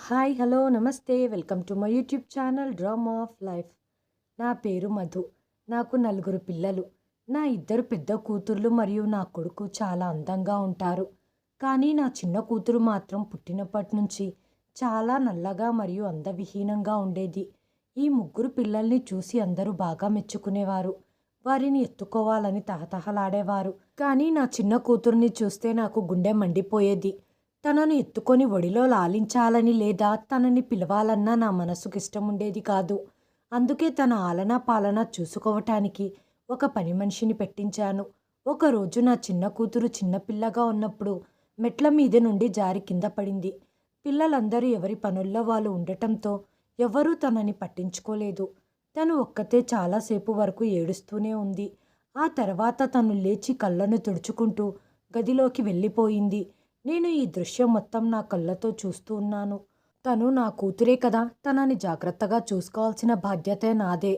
Hi hello నమస్తే. Welcome to my YouTube channel dream of life. నా పేరు మధు. నాకు నలుగురు పిల్లలు. నా ఇద్దరు పెద్ద కూతుర్లు మరియు నా కొడుకు చాలా అందంగా ఉంటారు. కానీ నా చిన్న కూతురు మాత్రం పుట్టినప్పటి నుంచి చాలా నల్లగా మరియు అందవిహీనంగా ఉండేది. ఈ ముగ్గురు పిల్లల్ని చూసి అందరూ బాగా మెచ్చుకునేవారు. వారిని ఎత్తుకోవాలని తహతహలాడేవారు కానీ నా చిన్న కూతుర్ని చూస్తే నాకు గుండె మండిపోయేది. తనను ఎత్తుకొని ఒడిలో లాలించాలని లేదా తనని పిలవాలన్నా నా మనసుకు ఇష్టం ఉండేది కాదు. అందుకే తన ఆలనా పాలన చూసుకోవటానికి ఒక పని మనిషిని పెట్టించాను. ఒకరోజు నా చిన్న కూతురు చిన్నపిల్లగా ఉన్నప్పుడు మెట్ల మీద నుండి జారి కింద పడింది. పిల్లలందరూ ఎవరి పనుల్లో వాళ్ళు ఉండటంతో ఎవరూ తనని పట్టించుకోలేదు. తను ఒక్కతే చాలాసేపు వరకు ఏడుస్తూనే ఉంది. ఆ తర్వాత తను లేచి కళ్ళను తుడుచుకుంటూ గదిలోకి వెళ్ళిపోయింది. నేను ఈ దృశ్యం మొత్తం నా కళ్ళతో చూస్తూ ఉన్నాను. తను నా కూతురే కదా తనని జాగ్రత్తగా చూసుకోవాల్సిన బాధ్యతే నాదే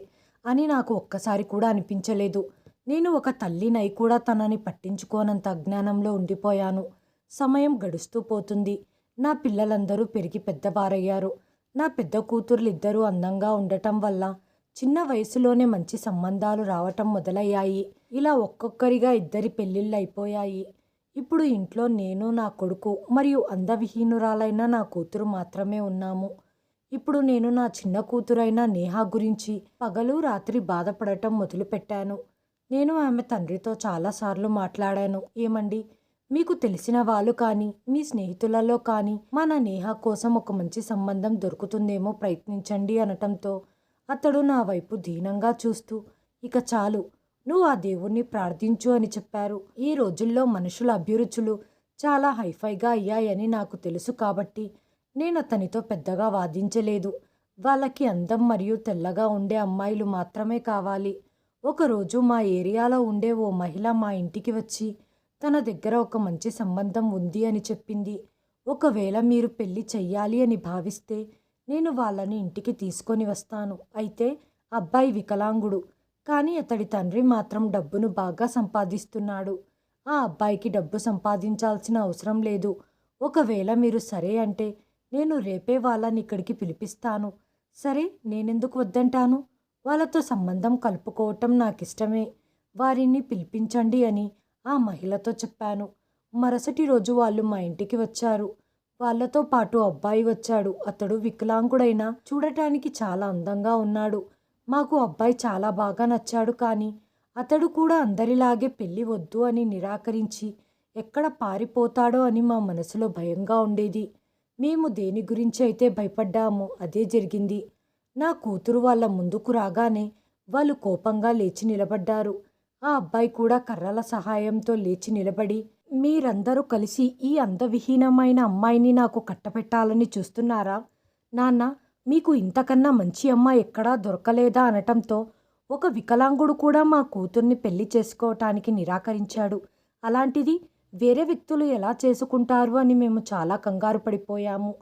అని నాకు ఒక్కసారి కూడా అనిపించలేదు. నేను ఒక తల్లినై కూడా తనని పట్టించుకోనంత అజ్ఞానంలో ఉండిపోయాను. సమయం గడుస్తూ పోతుంది. నా పిల్లలందరూ పెరిగి పెద్దవారయ్యారు. నా పెద్ద కూతుర్లు ఇద్దరూ అందంగా ఉండటం వల్ల చిన్న వయసులోనే మంచి సంబంధాలు రావటం మొదలయ్యాయి. ఇలా ఒక్కొక్కరిగా ఇద్దరి పెళ్ళిళ్ళు అయిపోయాయి ఇప్పుడు ఇంట్లో నేను నా కొడుకు మరియు అందవిహీనురాలైన నా కూతురు మాత్రమే ఉన్నాము. ఇప్పుడు నేను నా చిన్న కూతురైన నేహా గురించి పగలు రాత్రి బాధపడటం మొదలుపెట్టాను. నేను ఆమె తండ్రితో చాలాసార్లు మాట్లాడాను. ఏమండి? మీకు తెలిసిన వాళ్ళు కానీ మీ స్నేహితులలో కానీ మన నేహ కోసం ఒక మంచి సంబంధం దొరుకుతుందేమో ప్రయత్నించండి అనటంతో అతడు నా వైపు దీనంగా చూస్తూ ఇక చాలు నువ్వు ఆ దేవుణ్ణి ప్రార్థించు అని చెప్పారు. ఈ రోజుల్లో మనుషుల అభిరుచులు చాలా హైఫైగా అయ్యాయని నాకు తెలుసు కాబట్టి నేను అతనితో పెద్దగా వాదించలేదు. వాళ్ళకి అందం మరియు తెల్లగా ఉండే అమ్మాయిలు మాత్రమే కావాలి. ఒకరోజు మా ఏరియాలో ఉండే ఓ మహిళ మా ఇంటికి వచ్చి తన దగ్గర ఒక మంచి సంబంధం ఉంది అని చెప్పింది. ఒకవేళ మీరు పెళ్ళి చెయ్యాలి అని భావిస్తే నేను వాళ్ళని ఇంటికి తీసుకొని వస్తాను. అయితే అబ్బాయి వికలాంగుడు. కానీ అతడి తండ్రి మాత్రం డబ్బును బాగా సంపాదిస్తున్నాడు. ఆ అబ్బాయికి డబ్బు సంపాదించాల్సిన అవసరం లేదు. ఒకవేళ మీరు సరే అంటే నేను రేపే వాళ్ళని ఇక్కడికి పిలిపిస్తాను. సరే నేనెందుకు వద్దంటాను? వాళ్ళతో సంబంధం కలుపుకోవటం నాకిష్టమే. వారిని పిలిపించండి అని ఆ మహిళతో చెప్పాను. మరుసటి రోజు వాళ్ళు మా ఇంటికి వచ్చారు. వాళ్ళతో పాటు అబ్బాయి వచ్చాడు. అతడు వికలాంగుడైనా చూడటానికి చాలా అందంగా ఉన్నాడు. మాకు అబ్బాయి చాలా బాగా నచ్చాడు కానీ అతడు కూడా అందరిలాగే పెళ్ళి వద్దు అని నిరాకరించి ఎక్కడ పారిపోతాడో అని మా మనసులో భయంగా ఉండేది. మేము దేని గురించి అయితే భయపడ్డామో అదే జరిగింది. నా కూతురు వాళ్ళ ముందుకు రాగానే వాళ్ళు కోపంగా లేచి నిలబడ్డారు. ఆ అబ్బాయి కూడా కర్రల సహాయంతో లేచి నిలబడి మీరందరూ కలిసి ఈ అందవిహీనమైన అమ్మాయిని నాకు కట్టపెట్టాలని చూస్తున్నారా? నాన్న మీకు ఇంతకన్నా మంచి అమ్మాయి ఎక్కడా దొరకలేదా అనటంతో ఒక వికలాంగుడు కూడా మా కూతుర్ని పెళ్ళి చేసుకోవటానికి నిరాకరించాడు. అలాంటిది వేరే వ్యక్తులు ఎలా చేసుకుంటారు అని మేము చాలా కంగారు పడిపోయాము.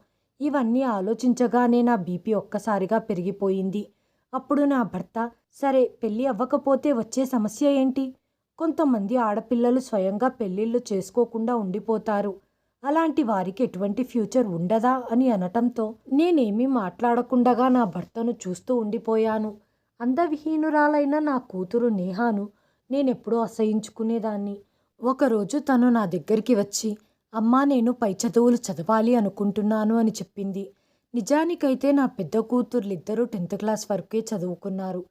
ఇవన్నీ ఆలోచించగానే నా బీపీ ఒక్కసారిగా పెరిగిపోయింది. అప్పుడు నా భర్త సరే పెళ్ళి అవ్వకపోతే వచ్చే సమస్య ఏంటి? కొంతమంది ఆడపిల్లలు స్వయంగా పెళ్ళిళ్ళు చేసుకోకుండా ఉండిపోతారు. అలాంటి వారికి ఎటువంటి ఫ్యూచర్ ఉండదా అని అనటంతో నేనేమీ మాట్లాడకుండగా నా భర్తను చూస్తూ ఉండిపోయాను. అందవిహీనురాలైన నా కూతురు నేహాను నేనెప్పుడూ అసహించుకునేదాన్ని. ఒకరోజు తను నా దగ్గరికి వచ్చి అమ్మా నేను పై చదువులు చదవాలి అనుకుంటున్నాను అని చెప్పింది. నిజానికైతే నా పెద్ద కూతుర్లిద్దరూ టెన్త్ క్లాస్ వరకే చదువుకున్నారు.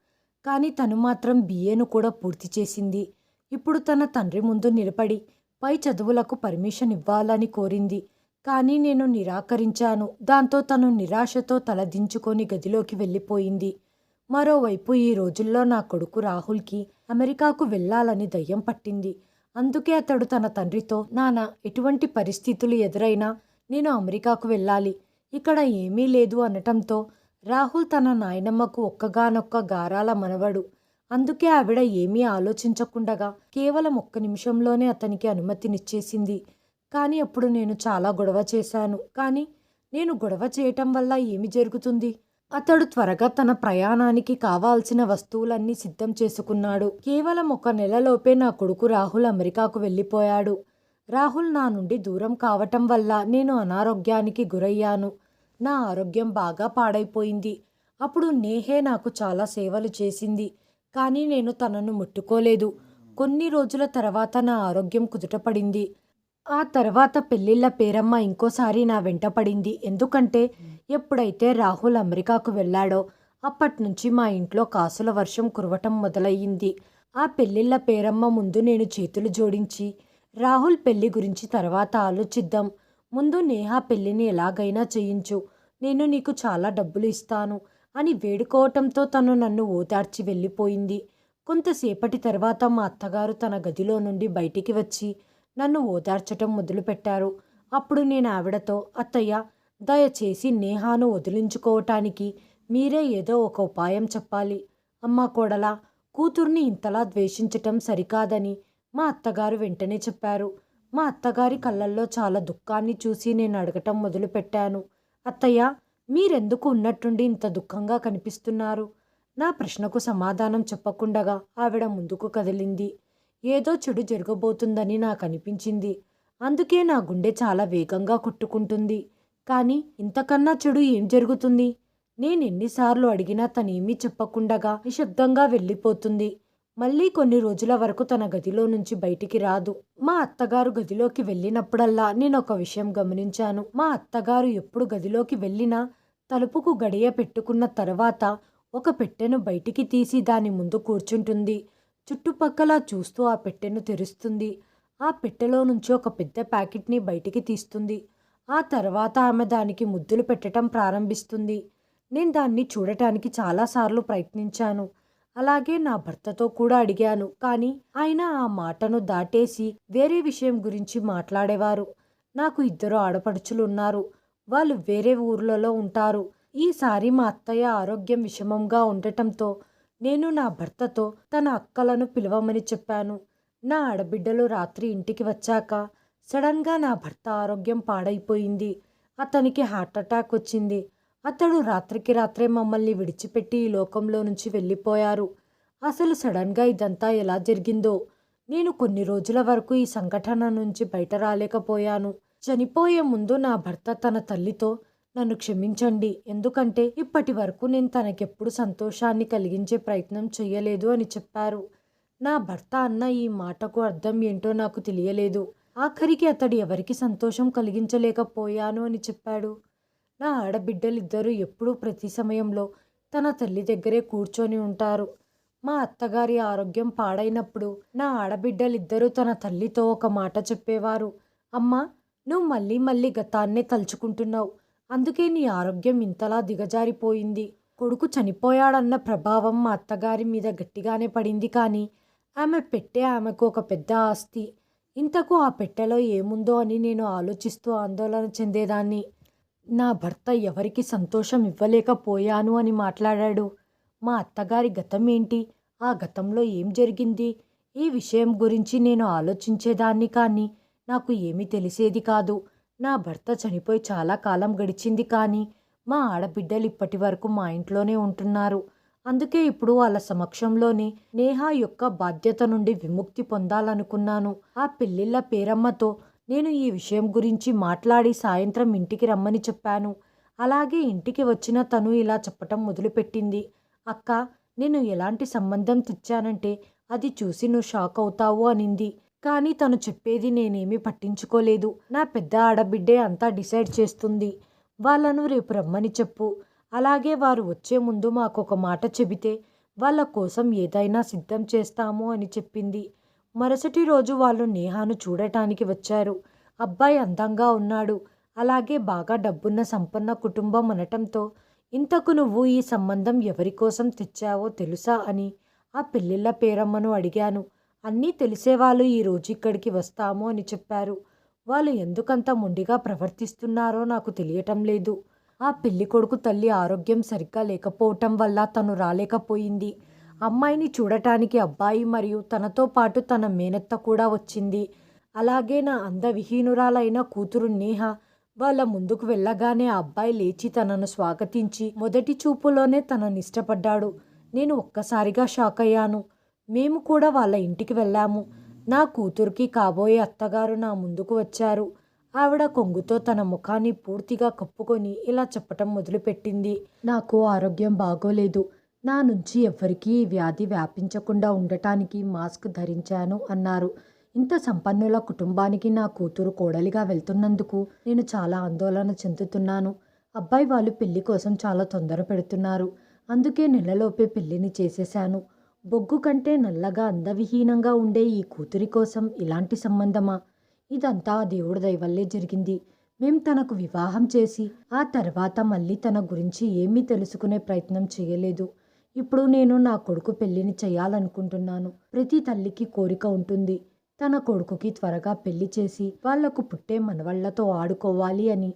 కానీ తను మాత్రం బీఏను కూడా పూర్తి చేసింది. ఇప్పుడు తన తండ్రి ముందు నిలబడి పై చదువులకు పర్మిషన్ ఇవ్వాలని కోరింది. కానీ నేను నిరాకరించాను. దాంతో తను నిరాశతో తలదించుకొని గదిలోకి వెళ్ళిపోయింది. మరోవైపు ఈ రోజుల్లో నా కొడుకు రాహుల్కి అమెరికాకు వెళ్ళాలని దయ్యం పట్టింది. అందుకే అతడు తన తండ్రితో నాన్న ఎటువంటి పరిస్థితులు ఎదురైనా నేను అమెరికాకు వెళ్ళాలి. ఇక్కడ ఏమీ లేదు అనటంతో రాహుల్ తన నాయనమ్మకు ఒక్కగానొక్క గారాల మనవడు అందుకే ఆవిడ ఏమీ ఆలోచించకుండగా కేవలం ఒక్క నిమిషంలోనే అతనికి అనుమతినిచ్చేసింది. కానీ అప్పుడు నేను చాలా గొడవ చేశాను. కానీ నేను గొడవ చేయటం వల్ల ఏమి జరుగుతుంది? అతడు త్వరగా తన ప్రయాణానికి కావాల్సిన వస్తువులన్నీ సిద్ధం చేసుకున్నాడు. కేవలం ఒక నెలలోపే నా కొడుకు రాహుల్ అమెరికాకు వెళ్ళిపోయాడు. రాహుల్ నా నుండి దూరం కావటం వల్ల నేను అనారోగ్యానికి గురయ్యాను. నా ఆరోగ్యం బాగా పాడైపోయింది. అప్పుడు నేహే నాకు చాలా సేవలు చేసింది. కానీ నేను తనను ముట్టుకోలేదు. కొన్ని రోజుల తర్వాత నా ఆరోగ్యం కుదుటపడింది ఆ తర్వాత పెళ్ళిళ్ళ పేరమ్మ ఇంకోసారి నా వెంట పడింది. ఎందుకంటే ఎప్పుడైతే రాహుల్ అమెరికాకు వెళ్ళాడో అప్పటి నుంచి మా ఇంట్లో కాసుల వర్షం కురవటం మొదలయ్యింది. ఆ పెళ్ళిళ్ళ పేరమ్మ ముందు నేను చేతులు జోడించి రాహుల్ పెళ్ళి గురించి తర్వాత ఆలోచిద్దాం. ముందు నేహా పెళ్ళిని ఎలాగైనా చేయించు. నేను నీకు చాలా డబ్బులు ఇస్తాను. అని వేడుకోవటంతో తను నన్ను ఓదార్చి వెళ్ళిపోయింది. కొంతసేపటి తర్వాత మా అత్తగారు తన గదిలో నుండి బయటికి వచ్చి నన్ను ఓదార్చటం మొదలుపెట్టారు. అప్పుడు నేను ఆవిడతో అత్తయ్య దయచేసి నేహాను వదిలించుకోవటానికి మీరే ఏదో ఒక ఉపాయం చెప్పాలి. అమ్మా కోడలా కూతుర్ని ఇంతలా ద్వేషించటం సరికాదని మా అత్తగారు వెంటనే చెప్పారు. మా అత్తగారి కళ్ళల్లో చాలా దుఃఖాన్ని చూసి నేను అడగటం మొదలుపెట్టాను. అత్తయ్య మీరెందుకు ఉన్నట్టుండి ఇంత దుఃఖంగా కనిపిస్తున్నారు? నా ప్రశ్నకు సమాధానం చెప్పకుండగా ఆవిడ ముందుకు కదిలింది. ఏదో చెడు జరగబోతుందని నాకు అనిపించింది అందుకే నా గుండె చాలా వేగంగా కొట్టుకుంటుంది. కానీ ఇంతకన్నా చెడు ఏం జరుగుతుంది? నేను ఎన్నిసార్లు అడిగినా తనేమీ చెప్పకుండగా నిశ్శబ్దంగా వెళ్ళిపోతుంది. మళ్ళీ కొన్ని రోజుల వరకు తన గదిలో నుంచి బయటికి రాదు. మా అత్తగారు గదిలోకి వెళ్ళినప్పుడల్లా నేను ఒక విషయం గమనించాను. మా అత్తగారు ఎప్పుడు గదిలోకి వెళ్ళినా తలుపుకు గడియ పెట్టుకున్న తర్వాత ఒక పెట్టెను బయటికి తీసి దాని ముందు కూర్చుంటుంది. చుట్టుపక్కల చూస్తూ ఆ పెట్టెను తెరుస్తుంది. ఆ పెట్టెలో నుంచి ఒక పెద్ద ప్యాకెట్ని బయటికి తీస్తుంది. ఆ తర్వాత ఆమె దానికి ముద్దులు పెట్టడం ప్రారంభిస్తుంది. నేను దాన్ని చూడటానికి చాలాసార్లు ప్రయత్నించాను. అలాగే నా భర్తతో కూడా అడిగాను. కానీ ఆయన ఆ మాటను దాటేసి వేరే విషయం గురించి మాట్లాడేవారు. నాకు ఇద్దరు ఆడపడుచులు ఉన్నారు వాళ్ళు వేరే ఊర్లలో ఉంటారు. ఈసారి మా అత్తయ్య ఆరోగ్యం విషమంగా ఉండటంతో నేను నా భర్తతో తన అక్కలను పిలవమని చెప్పాను. నా ఆడబిడ్డలు రాత్రి ఇంటికి వచ్చాక సడన్గా నా భర్త ఆరోగ్యం పాడైపోయింది. అతనికి హార్ట్ అటాక్ వచ్చింది. అతడు రాత్రికి రాత్రే మమ్మల్ని విడిచిపెట్టి ఈ లోకంలో నుంచి వెళ్ళిపోయారు. అసలు సడన్గా ఇదంతా ఎలా జరిగిందో నేను కొన్ని రోజుల వరకు ఈ సంఘటన నుంచి బయట రాలేకపోయాను. చనిపోయే ముందు నా భర్త తన తల్లితో నన్ను క్షమించండి ఎందుకంటే ఇప్పటి వరకు నేను తనకెప్పుడు సంతోషాన్ని కలిగించే ప్రయత్నం చేయలేదు అని చెప్పారు. నా భర్త అన్న ఈ మాటకు అర్థం ఏంటో నాకు తెలియలేదు. ఆఖరికి అతడు ఎవరికి సంతోషం కలిగించలేకపోయాను అని చెప్పాడు. నా ఆడబిడ్డలిద్దరూ ఎప్పుడూ ప్రతి సమయంలో తన తల్లి దగ్గరే కూర్చొని ఉంటారు. మా అత్తగారి ఆరోగ్యం పాడైనప్పుడు నా ఆడబిడ్డలిద్దరూ తన తల్లితో ఒక మాట చెప్పేవారు. అమ్మా నువ్వు మళ్ళీ మళ్ళీ గతాన్నే తలుచుకుంటున్నావు. అందుకే నీ ఆరోగ్యం ఇంతలా దిగజారిపోయింది. కొడుకు చనిపోయాడన్న ప్రభావం మా అత్తగారి మీద గట్టిగానే పడింది కానీ ఆమె పెట్టే ఆమెకు ఒక పెద్ద ఆస్తి. ఇంతకు ఆ పెట్టెలో ఏముందో అని నేను ఆలోచిస్తూ ఆందోళన చెందేదాన్ని. నా భర్త ఎవరికి సంతోషం ఇవ్వలేకపోయాను అని మాట్లాడాడు. మా అత్తగారి గతం ఏంటి? ఆ గతంలో ఏం జరిగింది? ఈ విషయం గురించి నేను ఆలోచించేదాన్ని కానీ నాకు ఏమీ తెలిసేది కాదు. నా భర్త చనిపోయి చాలా కాలం గడిచింది కానీ మా ఆడబిడ్డలు ఇప్పటి వరకు మా ఇంట్లోనే ఉంటున్నారు. అందుకే ఇప్పుడు వాళ్ళ సమక్షంలోనే నేహా యొక్క బాధ్యత నుండి విముక్తి పొందాలనుకున్నాను. ఆ పెళ్ళిళ్ళ పేరమ్మతో నేను ఈ విషయం గురించి మాట్లాడి సాయంత్రం ఇంటికి రమ్మని చెప్పాను. అలాగే ఇంటికి వచ్చిన తను ఇలా చెప్పటం మొదలుపెట్టింది. అక్క నేను ఎలాంటి సంబంధం తెచ్చానంటే అది చూసి నువ్వు షాక్ అవుతావు అనింది. కానీ తను చెప్పేది నేనేమీ పట్టించుకోలేదు. నా పెద్ద ఆడబిడ్డే అంతా డిసైడ్ చేస్తుంది. వాళ్ళను రేపు రమ్మని చెప్పు. అలాగే వారు వచ్చే ముందు మాకు ఒక మాట చెబితే వాళ్ళ కోసం ఏదైనా సిద్ధం చేస్తాము అని చెప్పింది. మరుసటి రోజు వాళ్ళు నేహాను చూడటానికి వచ్చారు. అబ్బాయి అందంగా ఉన్నాడు. అలాగే బాగా డబ్బున్న సంపన్న కుటుంబం అనటంతో ఇంతకు నువ్వు ఈ సంబంధం ఎవరి కోసం తెచ్చావో తెలుసా అని ఆ పెళ్ళిళ్ళ పేరమ్మను అడిగాను. అన్నీ తెలిసేవాళ్ళు ఈ రోజు ఇక్కడికి వస్తాము అని చెప్పారు. వాళ్ళు ఎందుకంత మొండిగా ప్రవర్తిస్తున్నారో నాకు తెలియటం లేదు. ఆ పెళ్ళి కొడుకు తల్లి ఆరోగ్యం సరిగ్గా లేకపోవటం వల్ల తను రాలేకపోయింది. అమ్మాయిని చూడటానికి అబ్బాయి మరియు తనతో పాటు తన మేనత్త కూడా వచ్చింది. అలాగే నా అందవిహీనురాలైన కూతురు నేహ వాళ్ళ ముందుకు వెళ్ళగానే ఆ అబ్బాయి లేచి తనను స్వాగతించి మొదటి చూపులోనే తనని ఇష్టపడ్డాడు. నేను ఒక్కసారిగా షాక్ అయ్యాను మేము కూడా వాళ్ళ ఇంటికి వెళ్ళాము. నా కూతురికి కాబోయే అత్తగారు నా ముందుకు వచ్చారు. ఆవిడ కొంగుతో తన ముఖాన్ని పూర్తిగా కప్పుకొని ఇలా చెప్పటం మొదలుపెట్టింది. నాకు ఆరోగ్యం బాగోలేదు. నా నుంచి ఎవ్వరికీ వ్యాధి వ్యాపించకుండా ఉండటానికి మాస్క్ ధరించాను అన్నారు. ఇంత సంపన్నుల కుటుంబానికి నా కూతురు కోడలిగా వెళ్తున్నందుకు నేను చాలా ఆందోళన చెందుతున్నాను. అబ్బాయి వాళ్ళు పెళ్ళి కోసం చాలా తొందర పెడుతున్నారు అందుకే నెలలోపే పెళ్ళిని చేసేశాను. బొగ్గు కంటే నల్లగా అందవిహీనంగా ఉండే ఈ కూతురి కోసం ఇలాంటి సంబంధమా? ఇదంతా దేవుడి దయవల్లే జరిగింది. మేం తనకు వివాహం చేసి ఆ తర్వాత మళ్ళీ తన గురించి ఏమీ తెలుసుకునే ప్రయత్నం చేయలేదు. ఇప్పుడు నేను నా కొడుకు పెళ్ళిని చేయాలనుకుంటున్నాను. ప్రతి తల్లికి కోరిక ఉంటుంది. తన కొడుకుకి త్వరగా పెళ్ళి చేసి వాళ్ళకు పుట్టే మనవళ్ళతో ఆడుకోవాలి అని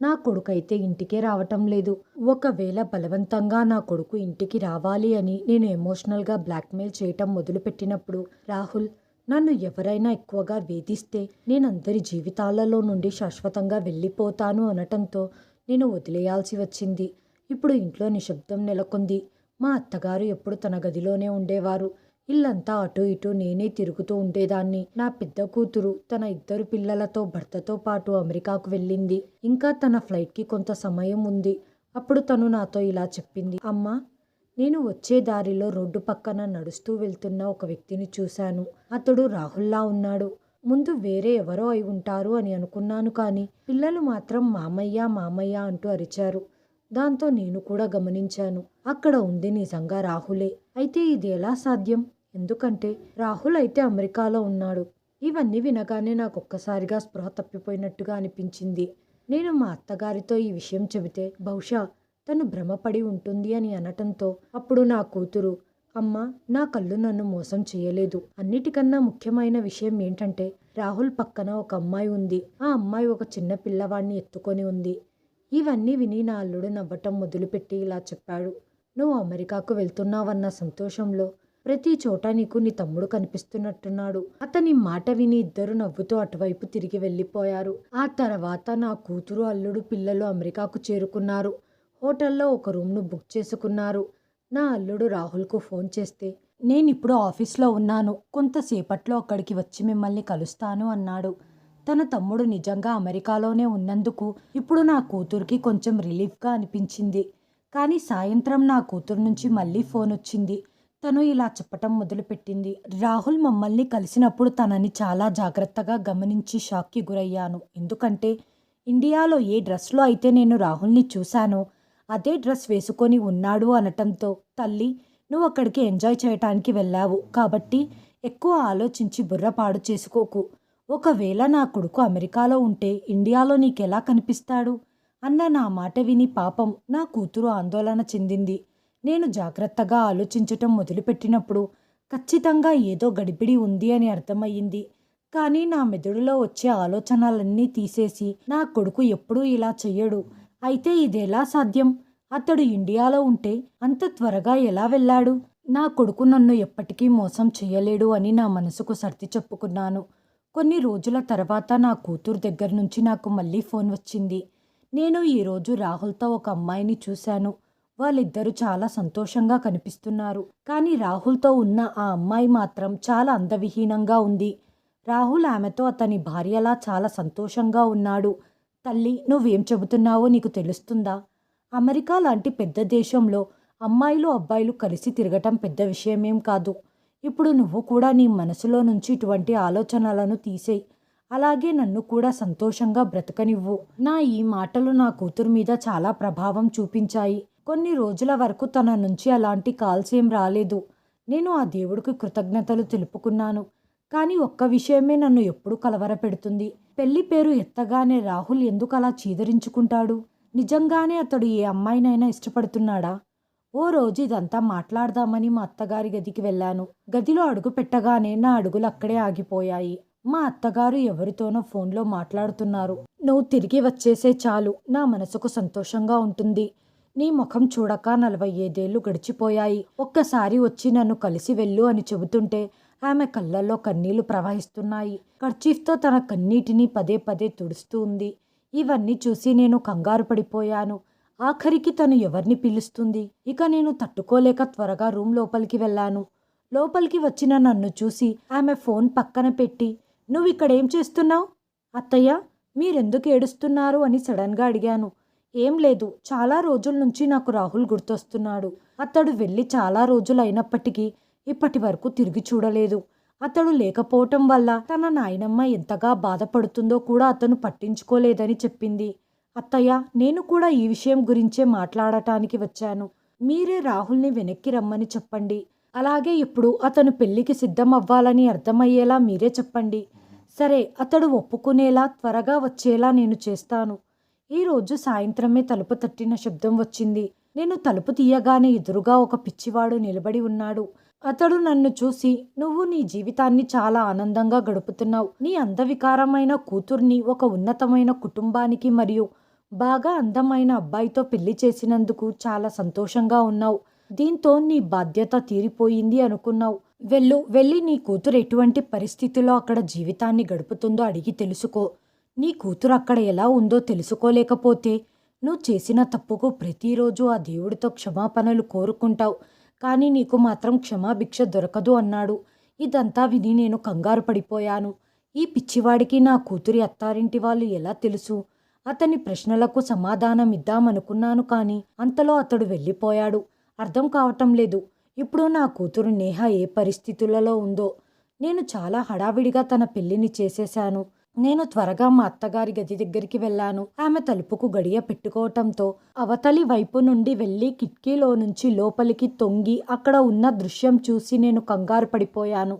నా కొడుకైతే ఇంటికే రావటం లేదు. ఒకవేళ బలవంతంగా నా కొడుకు ఇంటికి రావాలి అని నేను ఎమోషనల్గా బ్లాక్మెయిల్ చేయటం మొదలుపెట్టినప్పుడు రాహుల్ నన్ను ఎవరైనా ఎక్కువగా వేధిస్తే నేను అందరి జీవితాలలో నుండి శాశ్వతంగా వెళ్ళిపోతాను అనటంతో నేను వదిలేయాల్సి వచ్చింది. ఇప్పుడు ఇంట్లో నిశ్శబ్దం నెలకొంది. మా అత్తగారు ఎప్పుడు తన గదిలోనే ఉండేవారు. ఇల్లంతా అటు ఇటు నేనే తిరుగుతూ ఉండేదాన్ని. నా పెద్ద కూతురు తన ఇద్దరు పిల్లలతో భర్తతో పాటు అమెరికాకు వెళ్ళింది. ఇంకా తన ఫ్లైట్కి కొంత సమయం ఉంది. అప్పుడు తను నాతో ఇలా చెప్పింది. అమ్మా నేను వచ్చే దారిలో రోడ్డు పక్కన నడుస్తూ వెళ్తున్న ఒక వ్యక్తిని చూశాను. అతడు రాహుల్లా ఉన్నాడు. ముందు వేరే ఎవరో అయి ఉంటారు అని అనుకున్నాను కానీ పిల్లలు మాత్రం మామయ్య మామయ్య అంటూ అరిచారు. దాంతో నేను కూడా గమనించాను. అక్కడ ఉంది నిజంగా రాహులే. అయితే ఇది ఎలా సాధ్యం? ఎందుకంటే రాహుల్ అయితే అమెరికాలో ఉన్నాడు. ఇవన్నీ వినగానే నాకు ఒక్కసారిగా స్పృహ తప్పిపోయినట్టుగా అనిపించింది. నేను మా అత్తగారితో ఈ విషయం చెబితే బహుశా తను భ్రమపడి ఉంటుంది అని అనటంతో అప్పుడు నా కూతురు అమ్మ నా కళ్ళు నన్ను మోసం చేయలేదు. అన్నిటికన్నా ముఖ్యమైన విషయం ఏంటంటే రాహుల్ పక్కన ఒక అమ్మాయి ఉంది. ఆ అమ్మాయి ఒక చిన్న పిల్లవాడిని ఎత్తుకొని ఉంది. ఇవన్నీ విని నా అల్లుడు నవ్వటం మొదలుపెట్టి ఇలా చెప్పాడు. నువ్వు అమెరికాకు వెళ్తున్నావన్న సంతోషంలో ప్రతి చోట నీకు నీ తమ్ముడు కనిపిస్తున్నట్టున్నాడు. అతని మాట విని ఇద్దరు నవ్వుతూ అటువైపు తిరిగి వెళ్ళిపోయారు. ఆ తర్వాత నా కూతురు అల్లుడు పిల్లలు అమెరికాకు చేరుకున్నారు. హోటల్లో ఒక రూమ్ను బుక్ చేసుకున్నారు. నా అల్లుడు రాహుల్కు ఫోన్ చేస్తే నేను ఇప్పుడు ఆఫీస్లో ఉన్నాను. కొంతసేపట్లో అక్కడికి వచ్చి మిమ్మల్ని కలుస్తాను అన్నాడు. తన తమ్ముడు నిజంగా అమెరికాలోనే ఉన్నందుకు ఇప్పుడు నా కూతురికి కొంచెం రిలీఫ్గా అనిపించింది. కానీ సాయంత్రం నా కూతురు నుంచి మళ్ళీ ఫోన్ వచ్చింది. తను ఇలా చెప్పటం మొదలుపెట్టింది. రాహుల్ మమ్మల్ని కలిసినప్పుడు తనని చాలా జాగ్రత్తగా గమనించి షాక్కి గురయ్యాను. ఎందుకంటే ఇండియాలో ఏ డ్రెస్లో అయితే నేను రాహుల్ని చూశానో అదే డ్రెస్ వేసుకొని ఉన్నాడు అనటంతో తల్లి నువ్వు అక్కడికి ఎంజాయ్ చేయటానికి వెళ్ళావు. కాబట్టి ఎక్కువ ఆలోచించి బుర్రపాడు చేసుకోకు. ఒకవేళ నా కొడుకు అమెరికాలో ఉంటే ఇండియాలో నీకెలా కనిపిస్తాడు? అన్న నా మాట విని పాపం నా కూతురు ఆందోళన చెందింది. నేను జాగ్రత్తగా ఆలోచించటం మొదలుపెట్టినప్పుడు ఖచ్చితంగా ఏదో గడిబిడి ఉంది అని అర్థమయ్యింది. కానీ నా మెదడులో వచ్చే ఆలోచనలన్నీ తీసేసి నా కొడుకు ఎప్పుడూ ఇలా చెయ్యడు. అయితే ఇదెలా సాధ్యం? అతడు ఇండియాలో ఉంటే అంత త్వరగా ఎలా వెళ్ళాడు? నా కొడుకు నన్ను ఎప్పటికీ మోసం చేయలేడు అని నా మనసుకు సర్ది చెప్పుకున్నాను. కొన్ని రోజుల తర్వాత నా కూతురు దగ్గర నుంచి నాకు మళ్ళీ ఫోన్ వచ్చింది. నేను ఈరోజు రాహుల్తో ఒక అమ్మాయిని చూశాను. వాళ్ళిద్దరూ చాలా సంతోషంగా కనిపిస్తున్నారు. కానీ రాహుల్తో ఉన్న ఆ అమ్మాయి మాత్రం చాలా అందవిహీనంగా ఉంది. రాహుల్ ఆమెతో అతని భార్యలా చాలా సంతోషంగా ఉన్నాడు. తల్లి నువ్వేం చెబుతున్నావో నీకు తెలుస్తుందా? అమెరికా లాంటి పెద్ద దేశంలో అమ్మాయిలు అబ్బాయిలు కలిసి తిరగటం పెద్ద విషయమేం కాదు. ఇప్పుడు నువ్వు కూడా నీ మనసులో నుంచి ఇటువంటి ఆలోచనలను తీసేయి. అలాగే నన్ను కూడా సంతోషంగా బ్రతకనివ్వు. నా ఈ మాటలు నా కూతురు మీద చాలా ప్రభావం చూపించాయి. కొన్ని రోజుల వరకు తన నుంచి అలాంటి కాల్స్ ఏం రాలేదు. నేను ఆ దేవుడికి కృతజ్ఞతలు తెలుపుకున్నాను. కానీ ఒక్క విషయమే నన్ను ఎప్పుడూ కలవరపెడుతుంది. పెళ్ళి పేరు ఎత్తగానే రాహుల్ ఎందుకు అలా చీదరించుకుంటాడు? నిజంగానే అతడు ఏ అమ్మాయినైనా ఇష్టపడుతున్నాడా? ఓ రోజు ఇదంతా మాట్లాడదామని మా అత్తగారి గదికి వెళ్ళాను. గదిలో అడుగు పెట్టగానే నా అడుగులు అక్కడే ఆగిపోయాయి. మా అత్తగారు ఎవరితోనో ఫోన్లో మాట్లాడుతున్నారు. నువ్వు తిరిగి వచ్చేసే చాలు. నా మనసుకు సంతోషంగా ఉంటుంది. నీ ముఖం చూడక నలభై ఐదేళ్ళు గడిచిపోయాయి. ఒక్కసారి వచ్చి నన్ను కలిసి వెళ్ళు అని చెబుతుంటే ఆమె కళ్ళల్లో కన్నీళ్ళు ప్రవహిస్తున్నాయి. కర్చీఫ్తో తన కన్నీటిని పదే పదే తుడుస్తూ ఉంది. ఇవన్నీ చూసి నేను కంగారు పడిపోయాను. ఆఖరికి తను ఎవరిని పిలుస్తుంది? ఇక నేను తట్టుకోలేక త్వరగా రూమ్ లోపలికి వెళ్ళాను. లోపలికి వచ్చిన నన్ను చూసి ఆమె ఫోన్ పక్కన పెట్టి నువ్వు ఇక్కడేం చేస్తున్నావు? అత్తయ్య మీరెందుకు ఏడుస్తున్నారు? అని సడన్గా అడిగాను. ఏం లేదు. చాలా రోజుల నుంచి నాకు రాహుల్ గుర్తొస్తున్నాడు. అతడు వెళ్ళి చాలా రోజులు అయినప్పటికీ ఇప్పటి వరకు తిరిగి చూడలేదు. అతడు లేకపోవటం వల్ల తన నాయనమ్మ ఎంతగా బాధపడుతుందో కూడా అతను పట్టించుకోలేదని చెప్పింది. అత్తయ్య నేను కూడా ఈ విషయం గురించే మాట్లాడటానికి వచ్చాను. మీరే రాహుల్ని వెనక్కి రమ్మని చెప్పండి. అలాగే ఇప్పుడు అతను పెళ్ళికి సిద్ధం అవ్వాలని అర్థమయ్యేలా మీరే చెప్పండి. సరే అతడు ఒప్పుకునేలా త్వరగా వచ్చేలా నేను చేస్తాను. ఈరోజు సాయంత్రమే తలుపు తట్టిన శబ్దం వచ్చింది. నేను తలుపు తీయగానే ఎదురుగా ఒక పిచ్చివాడు నిలబడి ఉన్నాడు. అతడు నన్ను చూసి నువ్వు నీ జీవితాన్ని చాలా ఆనందంగా గడుపుతున్నావు. నీ అందవికారమైన కూతుర్ని ఒక ఉన్నతమైన కుటుంబానికి మరియు బాగా అందమైన అబ్బాయితో పెళ్ళి చేసినందుకు చాలా సంతోషంగా ఉన్నావు. దీంతో నీ బాధ్యత తీరిపోయింది అనుకున్నావు. వెళ్ళు వెళ్ళి నీ కూతురు ఎటువంటి పరిస్థితిలో అక్కడ జీవితాన్ని గడుపుతుందో అడిగి తెలుసుకో. నీ కూతురు అక్కడ ఎలా ఉందో తెలుసుకోలేకపోతే నువ్వు చేసిన తప్పుకు ప్రతిరోజు ఆ దేవుడితో క్షమాపణలు కోరుకుంటావు. కానీ నీకు మాత్రం క్షమాభిక్ష దొరకదు అన్నాడు. ఇదంతా విని నేను కంగారు పడిపోయాను. ఈ పిచ్చివాడికి నా కూతురి అత్తారింటి వాళ్ళు ఎలా తెలుసు? అతని ప్రశ్నలకు సమాధానం ఇద్దామనుకున్నాను కానీ అంతలో అతడు వెళ్ళిపోయాడు. అర్థం కావటం లేదు. ఇప్పుడు నా కూతురు నేహ ఏ పరిస్థితులలో ఉందో? నేను చాలా హడావిడిగా తన పెళ్ళిని చేసేశాను. నేను త్వరగా మా అత్తగారి గది దగ్గరికి వెళ్ళాను. ఆమె తలుపుకు గడియ పెట్టుకోవటంతో అవతలి వైపు నుండి వెళ్ళి కిటికీలో నుంచి లోపలికి తొంగి అక్కడ ఉన్న దృశ్యం చూసి నేను కంగారు పడిపోయాను.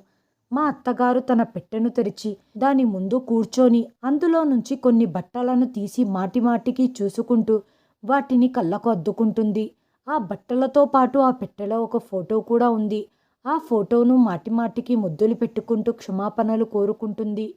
మా అత్తగారు తన పెట్టెను తెరిచి దాని ముందు కూర్చొని అందులో నుంచి కొన్ని బట్టలను తీసి మాటిమాటికి చూసుకుంటూ వాటిని కళ్ళకు అద్దుకుంటుంది. ఆ బట్టలతో పాటు ఆ పెట్టెలో ఒక ఫోటో కూడా ఉంది. ఆ ఫోటోను మాటిమాటికి ముద్దులు పెట్టుకుంటూ క్షమాపణలు కోరుకుంటుంది.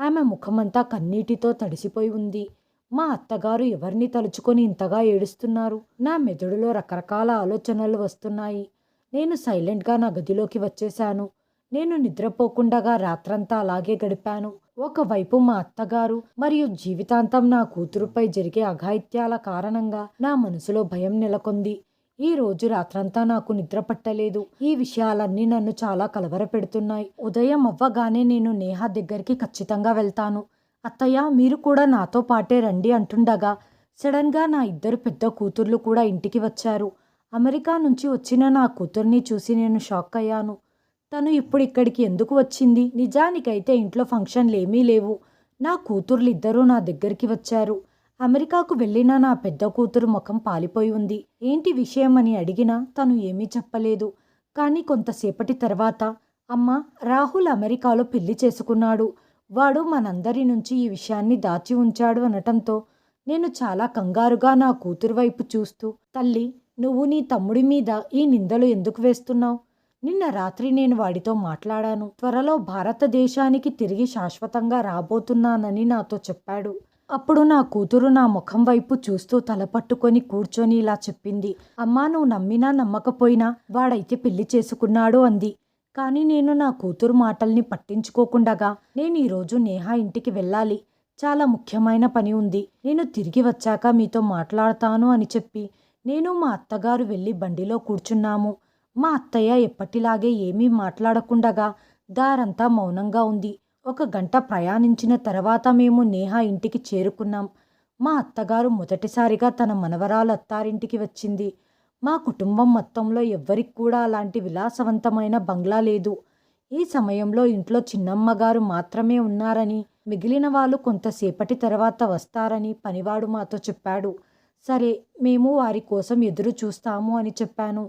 ఆమె ముఖమంతా కన్నీటితో తడిసిపోయి ఉంది. మా అత్తగారు ఎవరిని తలుచుకొని ఇంతగా ఏడుస్తున్నారు? నా మెదడులో రకరకాల ఆలోచనలు వస్తున్నాయి. నేను సైలెంట్గా నా గదిలోకి వచ్చేశాను. నేను నిద్రపోకుండగా రాత్రంతా అలాగే గడిపాను. ఒకవైపు మా అత్తగారు మరియు జీవితాంతం నా కూతురుపై జరిగే అఘాయిత్యాల కారణంగా నా మనసులో భయం నెలకొంది. ఈ రోజు రాత్రంతా నాకు నిద్ర పట్టలేదు. ఈ విషయాలన్నీ నన్ను చాలా కలవరపెడుతున్నాయి. ఉదయం అవ్వగానే నేను నేహ దగ్గరికి ఖచ్చితంగా వెళ్తాను. అత్తయ్య మీరు కూడా నాతో పాటే రండి అంటుండగా సడన్గా నా ఇద్దరు పెద్ద కూతుర్లు కూడా ఇంటికి వచ్చారు. అమెరికా నుంచి వచ్చిన నా కూతుర్ని చూసి నేను షాక్ అయ్యాను. తను ఇప్పుడు ఇక్కడికి ఎందుకు వచ్చింది? నిజానికైతే ఇంట్లో ఫంక్షన్లు ఏమీ లేవు. నా కూతుర్లు ఇద్దరూ నా దగ్గరికి వచ్చారు. అమెరికాకు వెళ్ళిన నా పెద్ద కూతురు ముఖం పాలిపోయి ఉంది. ఏంటి విషయం అని అడిగినా తను ఏమీ చెప్పలేదు. కానీ కొంతసేపటి తర్వాత అమ్మ రాహుల్ అమెరికాలో పెళ్ళి చేసుకున్నాడు. వాడు మనందరి నుంచి ఈ విషయాన్ని దాచి ఉంచాడు అనటంతో నేను చాలా కంగారుగా నా కూతురు వైపు చూస్తూ తల్లి నువ్వు నీ తమ్ముడి మీద ఈ నిందలు ఎందుకు వేస్తున్నావు? నిన్న రాత్రి నేను వాడితో మాట్లాడాను. త్వరలో భారతదేశానికి తిరిగి శాశ్వతంగా రాబోతున్నానని నాతో చెప్పాడు. అప్పుడు నా కూతురు నా ముఖం వైపు చూస్తూ తల పట్టుకొని కూర్చొని ఇలా చెప్పింది. అమ్మా నువ్వు నమ్మినా నమ్మకపోయినా వాడైతే పెళ్ళి చేసుకున్నాడు అంది. కానీ నేను నా కూతురు మాటల్ని పట్టించుకోకుండగా నేను ఈరోజు నేహా ఇంటికి వెళ్ళాలి. చాలా ముఖ్యమైన పని ఉంది. నేను తిరిగి వచ్చాక మీతో మాట్లాడతాను అని చెప్పి నేను మా అత్తగారు వెళ్ళి బండిలో కూర్చున్నాము. మా అత్తయ్య ఎప్పటిలాగే ఏమీ మాట్లాడకుండగా దారంతా మౌనంగా ఉంది. ఒక గంట ప్రయాణించిన తర్వాత మేము నేహా ఇంటికి చేరుకున్నాం. మా అత్తగారు మొదటిసారిగా తన మనవరాలు అత్తారింటికి వచ్చింది. మా కుటుంబం మొత్తంలో ఎవ్వరికి కూడా అలాంటి విలాసవంతమైన బంగ్లా లేదు. ఈ సమయంలో ఇంట్లో చిన్నమ్మగారు మాత్రమే ఉన్నారని మిగిలిన వాళ్ళు కొంతసేపటి తర్వాత వస్తారని పనివాడు మాతో చెప్పాడు. సరే మేము వారి కోసం ఎదురు చూస్తాము అని చెప్పాను.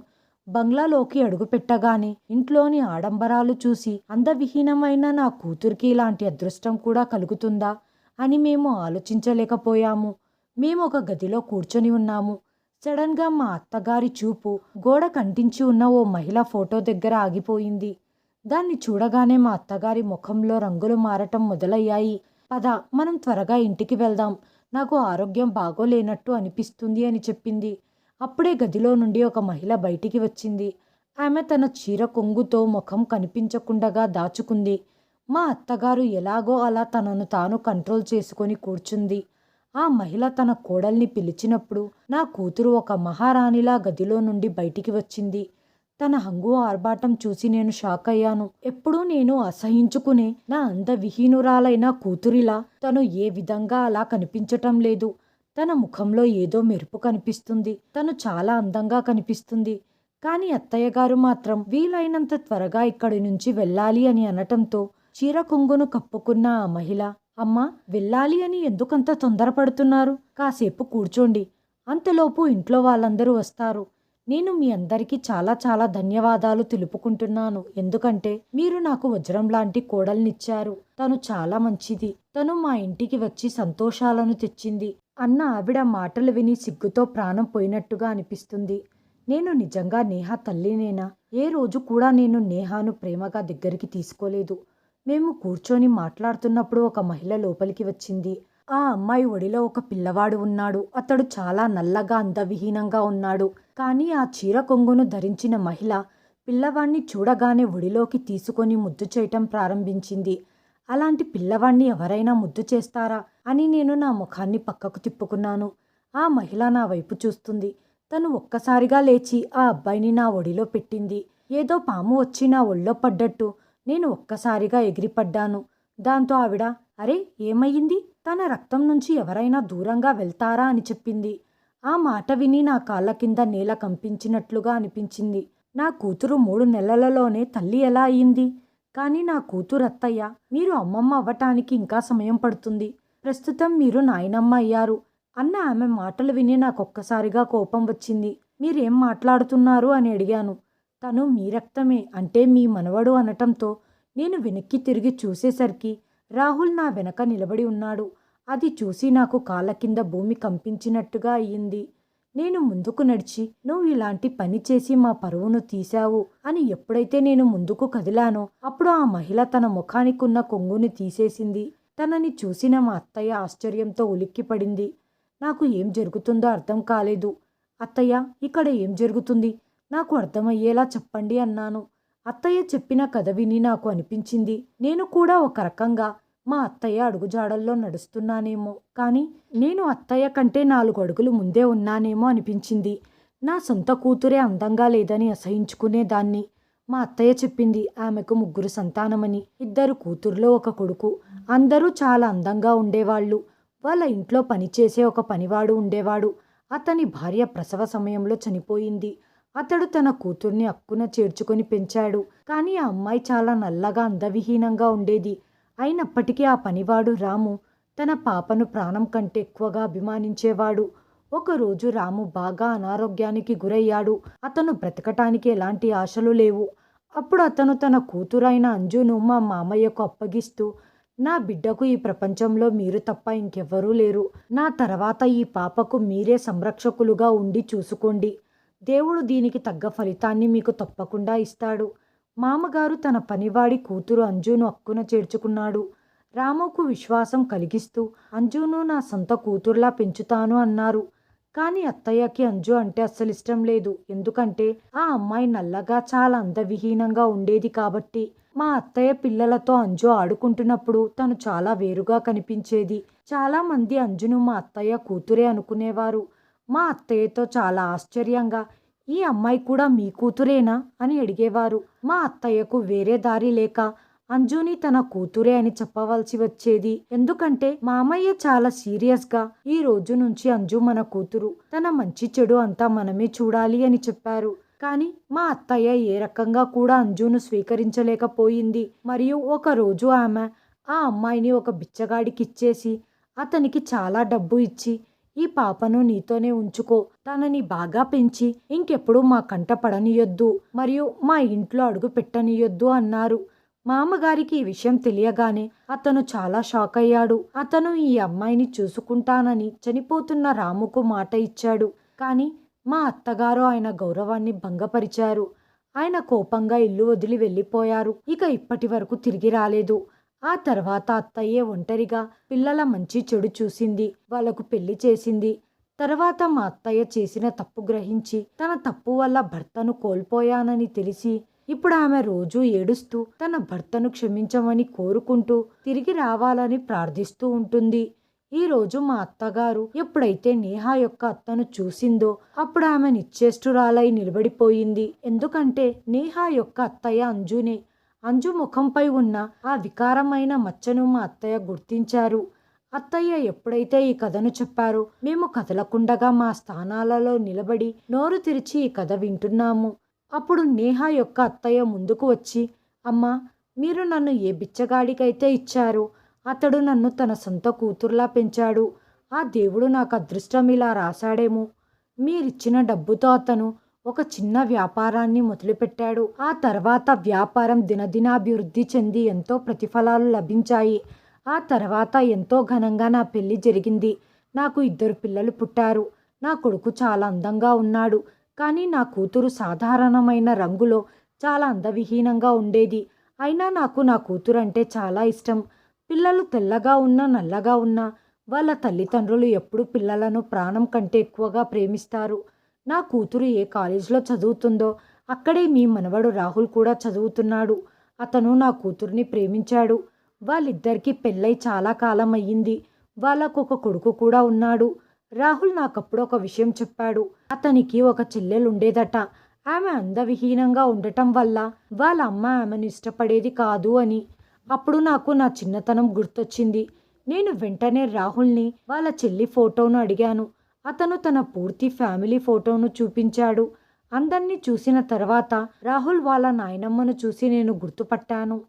బంగ్లాలోకి అడుగుపెట్టగానే ఇంట్లోని ఆడంబరాలు చూసి అందవిహీనమైన నా కూతురికి ఇలాంటి అదృష్టం కూడా కలుగుతుందా అని మేము ఆలోచించలేకపోయాము. మేము ఒక గదిలో కూర్చొని ఉన్నాము. సడన్గా మా అత్తగారి చూపు గోడ కంటించి ఉన్న ఓ మహిళ ఫోటో దగ్గర ఆగిపోయింది. దాన్ని చూడగానే మా అత్తగారి ముఖంలో రంగులు మారటం మొదలయ్యాయి. పద మనం త్వరగా ఇంటికి వెళ్దాం. నాకు ఆరోగ్యం బాగోలేనట్టు అనిపిస్తుంది అని చెప్పింది. అప్పుడే గదిలో నుండి ఒక మహిళ బయటికి వచ్చింది. ఆమె తన చీర కొంగుతో ముఖం కనిపించకుండగా దాచుకుంది. మా అత్తగారు ఎలాగో అలా తనను తాను కంట్రోల్ చేసుకొని కూర్చుంది. ఆ మహిళ తన కోడల్ని పిలిచినప్పుడు నా కూతురు ఒక మహారాణిలా గదిలో నుండి బయటికి వచ్చింది. తన హంగు ఆర్భాటం చూసి నేను షాక్ అయ్యాను. ఎప్పుడూ నేను అసహించుకునే నా అందవిహీనురాలైన కూతురిలా తను ఏ విధంగా అలా కనిపించటం లేదు. తన ముఖంలో ఏదో మెరుపు కనిపిస్తుంది. తను చాలా అందంగా కనిపిస్తుంది. కానీ అత్తయ్య గారు మాత్రం వీలైనంత త్వరగా ఇక్కడి నుంచి వెళ్ళాలి అని అనటంతో చీర కొంగును కప్పుకున్న ఆ మహిళ అమ్మా వెళ్ళాలి అని ఎందుకంత తొందరపడుతున్నారు? కాసేపు కూర్చోండి. అంతలోపు ఇంట్లో వాళ్ళందరూ వస్తారు. నేను మీ అందరికీ చాలా చాలా ధన్యవాదాలు తెలుపుకుంటున్నాను. ఎందుకంటే మీరు నాకు వజ్రం లాంటి కోడల్నిచ్చారు. తను చాలా మంచిది. తను మా ఇంటికి వచ్చి సంతోషాలను తెచ్చింది. అన్న ఆవిడ మాటలు విని సిగ్గుతో ప్రాణం పోయినట్టుగా అనిపిస్తుంది. నేను నిజంగా నేహ తల్లినేనా? ఏ రోజు కూడా నేను నేహాను ప్రేమగా దగ్గరికి తీసుకోలేదు. మేము కూర్చొని మాట్లాడుతున్నప్పుడు ఒక మహిళ లోపలికి వచ్చింది. ఆ అమ్మాయి ఒడిలో ఒక పిల్లవాడు ఉన్నాడు. అతడు చాలా నల్లగా అందవిహీనంగా ఉన్నాడు. కానీ ఆ చీర కొంగును ధరించిన మహిళ పిల్లవాణ్ణి చూడగానే ఒడిలోకి తీసుకొని ముద్దు చేయటం ప్రారంభించింది. అలాంటి పిల్లవాణ్ణి ఎవరైనా ముద్దు చేస్తారా? అని నేను నా ముఖాన్ని పక్కకు తిప్పుకున్నాను. ఆ మహిళ నా వైపు చూస్తుంది. తను ఒక్కసారిగా లేచి ఆ అబ్బాయిని నా ఒడిలో పెట్టింది. ఏదో పాము వచ్చి నా ఒళ్ళో పడ్డట్టు. నేను ఒక్కసారిగా ఎగిరిపడ్డాను. దాంతో ఆవిడ అరే ఏమయ్యింది? తన రక్తం నుంచి ఎవరైనా దూరంగా వెళ్తారా? అని చెప్పింది. ఆ మాట విని నా కాళ్ళ కింద నేల కంపించినట్లుగా అనిపించింది. నా కూతురు మూడు నెలలలోనే తల్లి ఎలా అయింది కానీ నా కూతురు అత్తయ్య మీరు అమ్మమ్మ అవ్వటానికి ఇంకా సమయం పడుతుంది. ప్రస్తుతం మీరు నాయనమ్మ అయ్యారు. అన్న ఆమె మాటలు విని నాకొక్కసారిగా కోపం వచ్చింది. మీరేం మాట్లాడుతున్నారు అని అడిగాను. తను మీ రక్తమే. అంటే మీ మనవడు అనటంతో నేను వెనక్కి తిరిగి చూసేసరికి రాహుల్ నా వెనక నిలబడి ఉన్నాడు. అది చూసి నాకు కాళ్ళ కింద భూమి కంపించినట్టుగా అయ్యింది. నేను ముందుకు నడిచి నువ్వు ఇలాంటి పని చేసి మా పరువును తీశావు అని ఎప్పుడైతే నేను ముందుకు కదిలానో అప్పుడు ఆ మహిళ తన ముఖానికున్న కొంగుని తీసేసింది. తనని చూసిన మా అత్తయ్య ఆశ్చర్యంతో ఉలిక్కిపడింది. నాకు ఏం జరుగుతుందో అర్థం కాలేదు. అత్తయ్య ఇక్కడ ఏం జరుగుతుంది? నాకు అర్థమయ్యేలా చెప్పండి అన్నాను. అత్తయ్య చెప్పిన కథ విని నాకు అనిపించింది. నేను కూడా ఒక రకంగా మా అత్తయ్య అడుగుజాడల్లో నడుస్తున్నానేమో కానీ నేను అత్తయ్య కంటే నాలుగు అడుగులు ముందే ఉన్నానేమో అనిపించింది. నా సొంత కూతురే అందంగా లేదని అసహించుకునేదాన్ని. మా అత్తయ్య చెప్పింది. ఆమెకు ముగ్గురు సంతానమని. ఇద్దరు కూతురులో ఒక కొడుకు. అందరూ చాలా అందంగా ఉండేవాళ్ళు. వాళ్ళ ఇంట్లో పనిచేసే ఒక పనివాడు ఉండేవాడు. అతని భార్య ప్రసవ సమయంలో చనిపోయింది. అతడు తన కూతుర్ని అక్కున చేర్చుకొని పెంచాడు. కానీ ఆ అమ్మాయి చాలా నల్లగా అందవిహీనంగా ఉండేది. అయినప్పటికీ ఆ పనివాడు రాము తన పాపను ప్రాణం కంటే ఎక్కువగా అభిమానించేవాడు. ఒకరోజు రాము బాగా అనారోగ్యానికి గురయ్యాడు. అతను బ్రతకటానికి ఎలాంటి ఆశలు లేవు. అప్పుడు అతను తన కూతురైన అంజును మా మామయ్యకు అప్పగిస్తూ నా బిడ్డకు ఈ ప్రపంచంలో మీరు తప్ప ఇంకెవ్వరూ లేరు. నా తర్వాత ఈ పాపకు మీరే సంరక్షకులుగా ఉండి చూసుకోండి. దేవుడు దీనికి తగ్గ ఫలితాన్ని మీకు తప్పకుండా ఇస్తాడు మామగారు తన పనివాడి కూతురు అంజును అక్కున చేర్చుకున్నాడు. రాముకు విశ్వాసం కలిగిస్తూ అంజును నా సొంత కూతురులా పెంచుతాను అన్నారు. కానీ అత్తయ్యకి అంజు అంటే అస్సలు ఇష్టం లేదు. ఎందుకంటే ఆ అమ్మాయి నల్లగా చాలా అందవిహీనంగా ఉండేది కాబట్టి. మా అత్తయ్య పిల్లలతో అంజు ఆడుకుంటున్నప్పుడు తను చాలా వేరుగా కనిపించేది. చాలా మంది అంజును మా అత్తయ్య కూతురే అనుకునేవారు. మా అత్తయ్యతో చాలా ఆశ్చర్యంగా ఈ అమ్మాయి కూడా మీ కూతురేనా? అని అడిగేవారు. మా అత్తయ్యకు వేరే దారి లేక అంజుని తన కూతురే అని చెప్పవలసి వచ్చేది. ఎందుకంటే మామయ్య చాలా సీరియస్గా ఈ రోజు నుంచి అంజు మన కూతురు తన మంచి చెడు అంతా మనమే చూడాలి అని చెప్పారు. కానీ మా అత్తయ్య ఏ రకంగా కూడా అంజును స్వీకరించలేకపోయింది. మరియు ఒక రోజు ఆమె ఆ అమ్మాయిని ఒక బిచ్చగాడికి ఇచ్చేసి అతనికి చాలా డబ్బు ఇచ్చి ఈ పాపను నీతోనే ఉంచుకో తనని బాగా పెంచి ఇంకెప్పుడు మా కంట పడనియొద్దు మరియు మా ఇంట్లో అడుగు పెట్టనియొద్దు అన్నారు. మామగారికి ఈ విషయం తెలియగానే అతను చాలా షాక్ అయ్యాడు. అతను ఈ అమ్మాయిని చూసుకుంటానని చనిపోతున్న రాముకు మాట ఇచ్చాడు. కానీ మా అత్తగారు ఆయన గౌరవాన్ని భంగపరిచారు. ఆయన కోపంగా ఇల్లు వదిలి వెళ్ళిపోయారు. ఇక ఇప్పటి వరకు తిరిగి రాలేదు. ఆ తర్వాత అత్తయ్యే ఒంటరిగా పిల్లల మంచి చెడు చూసింది. వాళ్ళకు పెళ్ళి చేసింది. తర్వాత మా అత్తయ్య చేసిన తప్పు గ్రహించి తన తప్పు వల్ల భర్తను కోల్పోయానని తెలిసి ఇప్పుడు ఆమె రోజూ ఏడుస్తూ తన భర్తను క్షమించమని కోరుకుంటూ తిరిగి రావాలని ప్రార్థిస్తూ ఉంటుంది. ఈరోజు మా అత్తగారు ఎప్పుడైతే నేహా యొక్క అత్తను చూసిందో అప్పుడు ఆమె నిశ్చేష్టురాలై నిలబడిపోయింది. ఎందుకంటే నేహా యొక్క అత్తయ్య అంజునే. అంజు ముఖంపై ఉన్న ఆ వికారమైన మచ్చను మా అత్తయ్య గుర్తించారు. అత్తయ్య ఎప్పుడైతే ఈ కథను చెప్పారో మేము కదలకుండగా మా స్థానాలలో నిలబడి నోరు తెరిచి ఈ కథ వింటున్నాము. అప్పుడు నేహ యొక్క అత్తయ్య ముందుకు వచ్చి అమ్మ మీరు నన్ను ఏ బిచ్చగాడికైతే ఇచ్చారో? అతడు నన్ను తన సొంత కూతుర్లా పెంచాడు. ఆ దేవుడు నాకు అదృష్టం ఇలా రాశాడేమో. మీరిచ్చిన డబ్బుతో అతను ఒక చిన్న వ్యాపారాన్ని మొదలుపెట్టాడు. ఆ తర్వాత వ్యాపారం దినదినాభివృద్ధి చెంది ఎంతో ప్రతిఫలాలు లభించాయి. ఆ తర్వాత ఎంతో ఘనంగా నా పెళ్ళి జరిగింది. నాకు ఇద్దరు పిల్లలు పుట్టారు. నా కొడుకు చాలా అందంగా ఉన్నాడు. కానీ నా కూతురు సాధారణమైన రంగులో చాలా అందవిహీనంగా ఉండేది. అయినా నాకు నా కూతురు అంటే చాలా ఇష్టం. పిల్లలు తెల్లగా ఉన్నా నల్లగా ఉన్నా వాళ్ళ తల్లిదండ్రులు ఎప్పుడు పిల్లలను ప్రాణం కంటే ఎక్కువగా ప్రేమిస్తారు. నా కూతురు ఏ కాలేజీలో చదువుతుందో అక్కడే మీ మనవడు రాహుల్ కూడా చదువుతున్నాడు. అతను నా కూతుర్ని ప్రేమించాడు. వాళ్ళిద్దరికీ పెళ్ళై చాలా కాలం అయ్యింది. వాళ్ళకు ఒక కొడుకు కూడా ఉన్నాడు. రాహుల్ నాకప్పుడు ఒక విషయం చెప్పాడు. అతనికి ఒక చెల్లెలు ఉండేదట ఆమె అందవిహీనంగా ఉండటం వల్ల వాళ్ళ అమ్మ ఆమెను ఇష్టపడేది కాదు అని. అప్పుడు నాకు నా చిన్నతనం గుర్తొచ్చింది. నేను వెంటనే రాహుల్ని వాళ్ళ చెల్లి ఫోటోను అడిగాను. అతను తన పూర్తి ఫ్యామిలీ ఫోటోను చూపించాడు. అందరినీ చూసిన తర్వాత రాహుల్ వాళ్ళ నాయనమ్మను చూసి నేను గుర్తుపట్టాను.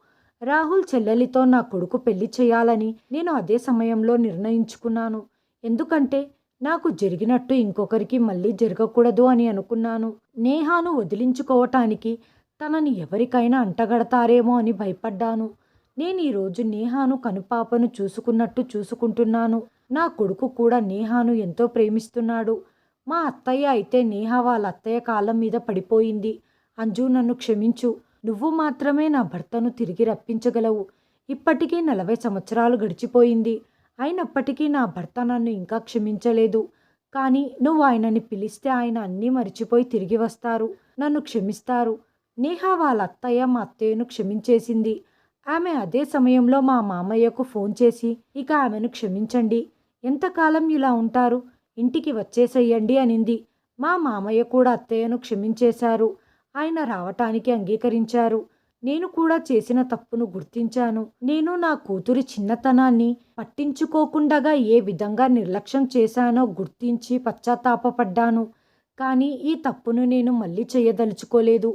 రాహుల్ చెల్లెలితో నా కొడుకు పెళ్ళి చేయాలని నేను అదే సమయంలో నిర్ణయించుకున్నాను. ఎందుకంటే నాకు జరిగినట్టు ఇంకొకరికి మళ్ళీ జరగకూడదు అని అనుకున్నాను. నేహాను వదిలించుకోవటానికి తనని ఎవరికైనా అంటగడతారేమో అని భయపడ్డాను. నేను ఈరోజు నేహాను కనుపాపను చూసుకున్నట్టు చూసుకుంటున్నాను. నా కొడుకు కూడా నేహాను ఎంతో ప్రేమిస్తున్నాడు. మా అత్తయ్య అయితే నేహ వాళ్ళ అత్తయ్య కాలం మీద పడిపోయింది. అంజు నన్ను క్షమించు. నువ్వు మాత్రమే నా భర్తను తిరిగి రప్పించగలవు. ఇప్పటికీ నలభై సంవత్సరాలు గడిచిపోయింది. అయినప్పటికీ నా భర్త నన్ను ఇంకా క్షమించలేదు. కానీ నువ్వు ఆయనని పిలిస్తే ఆయన అన్నీ మరిచిపోయి తిరిగి వస్తారు. నన్ను క్షమిస్తారు. నేహ వాళ్ళ అత్తయ్య మా అత్తయ్యను క్షమించేసింది. ఆమె అదే సమయంలో మా మామయ్యకు ఫోన్ చేసి ఇక ఆమెను క్షమించండి. ఎంతకాలం ఇలా ఉంటారు? ఇంటికి వచ్చేసేయండి అనింది. మా మామయ్య కూడా అత్తయ్యను క్షమించేశారు. ఆయన రావటానికి అంగీకరించారు. నేను కూడా చేసిన తప్పును గుర్తించాను. నేను నా కూతురి చిన్నతనాన్ని పట్టించుకోకుండగా ఏ విధంగా నిర్లక్ష్యం చేశానో గుర్తించి పశ్చాత్తాపపడ్డాను. కానీ ఈ తప్పును నేను మళ్ళీ చేయదలుచుకోలేదు.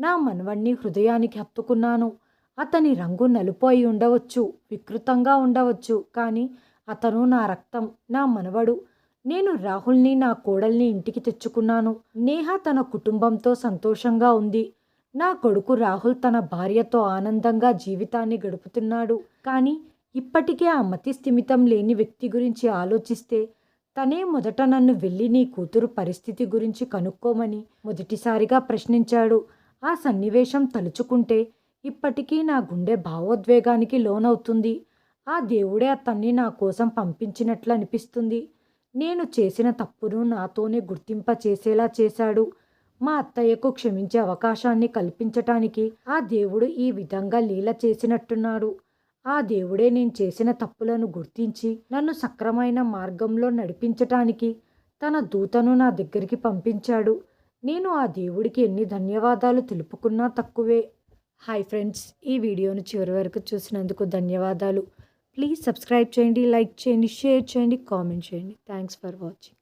నా మనవణ్ణి హృదయానికి హత్తుకున్నాను. అతని రంగు నలుపు అయి ఉండవచ్చు వికృతంగా ఉండవచ్చు కానీ అతను నా రక్తం నా మనవడు. నేను రాహుల్ని నా కోడల్ని ఇంటికి తెచ్చుకున్నాను. నేహ తన కుటుంబంతో సంతోషంగా ఉంది. నా కొడుకు రాహుల్ తన భార్యతో ఆనందంగా జీవితాన్ని గడుపుతున్నాడు. కానీ ఇప్పటికే ఆ మతి స్థిమితం లేని వ్యక్తి గురించి ఆలోచిస్తే తనే మొదట నన్ను వెళ్ళి నీ కూతురు పరిస్థితి గురించి కనుక్కోమని మొదటిసారిగా ప్రశ్నించాడు. ఆ సన్నివేశం తలుచుకుంటే ఇప్పటికీ నా గుండె భావోద్వేగానికి లోనవుతుంది. ఆ దేవుడే అతన్ని నా కోసం పంపించినట్లు అనిపిస్తుంది. నేను చేసిన తప్పును నాతోనే గుర్తింప చేసేలా చేశాడు. మా అత్తయ్యకు క్షమించే అవకాశాన్ని కల్పించటానికి ఆ దేవుడు ఈ విధంగా లీల చేసినట్టున్నాడు. ఆ దేవుడే నేను చేసిన తప్పులను గుర్తించి నన్ను సక్రమైన మార్గంలో నడిపించటానికి తన దూతను నా దగ్గరికి పంపించాడు. నేను ఆ దేవుడికి ఎన్ని ధన్యవాదాలు తెలుపుకున్నా తక్కువే. హాయ్ ఫ్రెండ్స్ ఈ వీడియోను చివరి వరకు చూసినందుకు ధన్యవాదాలు. ప్లీజ్ సబ్స్క్రైబ్ చేయండి లైక్ చేయండి షేర్ చేయండి కామెంట్ చేయండి. Thanks for watching.